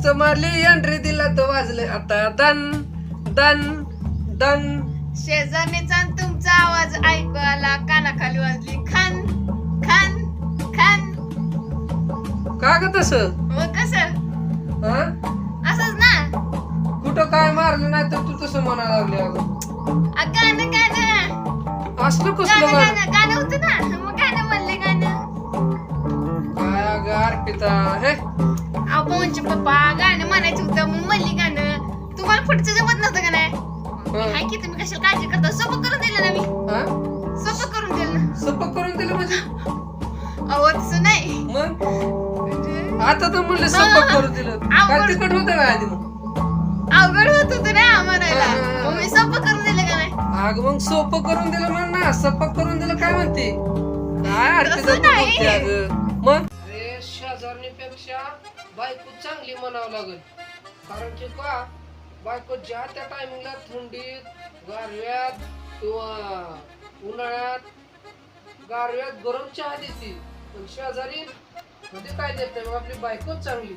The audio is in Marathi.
हुक्च मारली एंट्री दिला तो वाजले. आता दन दन दन. शेजारणीचा तुमचा आवाज ऐकू आला कानाखाली वाजली. खान खान खान. का ग तस? मग कसं? असंच ना? कुठं काय मारलं नाही तर तू तसं म्हणायला लागले अगं. आ, गाणं गाणं. असलं कसलं गाणं गाणं गाणं गाणं होतं ना? मग गाणं म्हणले गाणं. काय अगं अर्पिता. हे अहो पवनचे पप्पा गाणं म्हणायचं होतं मग म्हणली गाणं. तुम्हाला पुढचं जमत नव्हतं का नाही. हाय की तुम्ही कशाला काळजी करता? सोपं करून दिलं ना मी. हा? सोपं करून दिलं ना. सपक करून दिलं म्हणजे? अहो तसं नाही. मग? आता तर म्हणलं सपक करून दिलं. काय तिकट होतं काय आधी मग? अवघड होत होतं ना म्हणायला. मग मी सोपं करून दिलं का नाही? अग मग सोपं करून दिलं म्हण ना. सपक करून दिलं काय म्हणते? काय अर्पिता तसं नाही. अगं. शेजारणीपेक्षा बायको चांगली म्हणावं लागेल. कारण की का बायको ज्या त्या टायमिंगला थंडीत गारव्यात किंवा उन्हाळ्यात गारव्यात गरम चहा देते. पण शेजारी कधी काय देत नाही मग आपली बायकोच चांगली.